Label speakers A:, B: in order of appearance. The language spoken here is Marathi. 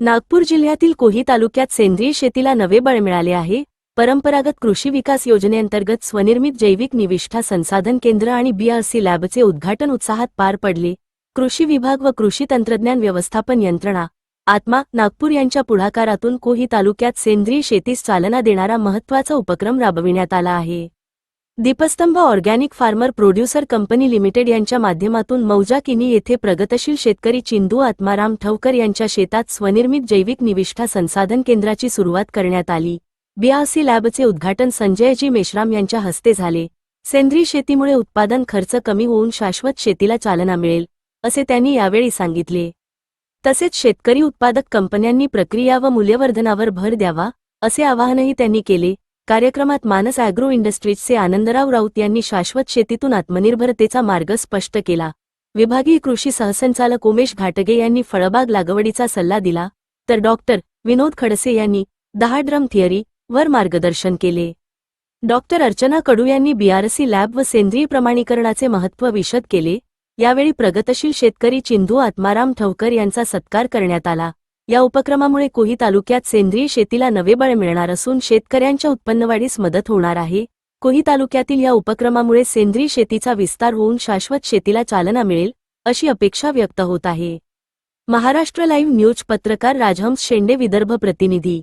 A: नागपूर जिल्ह्यातील कोही तालुक्यात सेंद्रिय शेतीला नवे बळ मिळाले आहे. परंपरागत कृषी विकास योजनेअंतर्गत स्वनिर्मित जैविक निविष्ठा संसाधन केंद्र आणि बीआरसी लॅबचे उद्घाटन उत्साहात पार पडले. कृषी विभाग व कृषी तंत्रज्ञान व्यवस्थापन यंत्रणा आत्मा नागपूर यांच्या पुढाकारातून कोही तालुक्यात सेंद्रिय शेतीस चालना देणारा महत्त्वाचा उपक्रम राबविण्यात आला आहे. Deepstambh organic farmer producer company limited यांच्या माध्यमातून मौजा किनी येथे प्रगतशील शेतकरी चिंदू आत्माराम ठवकर यांच्या शेतात स्वनिर्मित जैविक निविष्ठा संसाधन केंद्राची सुरुवात करण्यात आली. बीआरसी लॅबचे उद्घाटन संजयजी मेश्राम यांच्या हस्ते झाले. सेंद्रिय शेतीमुळे उत्पादन खर्च कमी होऊन शाश्वत शेतीला चालना मिळेल असे त्यांनी यावेळी सांगितले. तसेच शेतकरी उत्पादक कंपन्यांनी प्रक्रिया व मूल्यवर्धनावर भर द्यावा असे आवाहनही त्यांनी केले. कार्यक्रमात मानस अॅग्रो इंडस्ट्रीजचे आनंदराव राऊत यांनी शाश्वत शेतीतून आत्मनिर्भरतेचा मार्ग स्पष्ट केला. विभागीय कृषी सहसंचालक उमेश घाटगे यांनी फळबाग लागवडीचा सल्ला दिला तर डॉक्टर विनोद खडसे यांनी दहा ड्रम थिअरी वर मार्गदर्शन केले. डॉक्टर अर्चना कडू यांनी बीआरसी लॅब व सेंद्रिय प्रमाणीकरणाचे महत्त्व विशद केले यावेळी प्रगतशील शेतकरी चिंधू आत्माराम ठवकर यांचा सत्कार करण्यात आला. या उपक्रमामुळे कोही तालुक्यात सेंद्रिय शेतीला नवे बळ मिळणार असून शेतकऱ्यांच्या उत्पन्नवाढीस मदत होणार आहे. कोही तालुक्यातील या उपक्रमामुळे सेंद्रिय शेतीचा विस्तार होऊन शाश्वत शेतीला चालना मिळेल अशी अपेक्षा व्यक्त होत आहे. महाराष्ट्र लाईव्ह न्यूज पत्रकार राजहंस शेंडे विदर्भ प्रतिनिधी.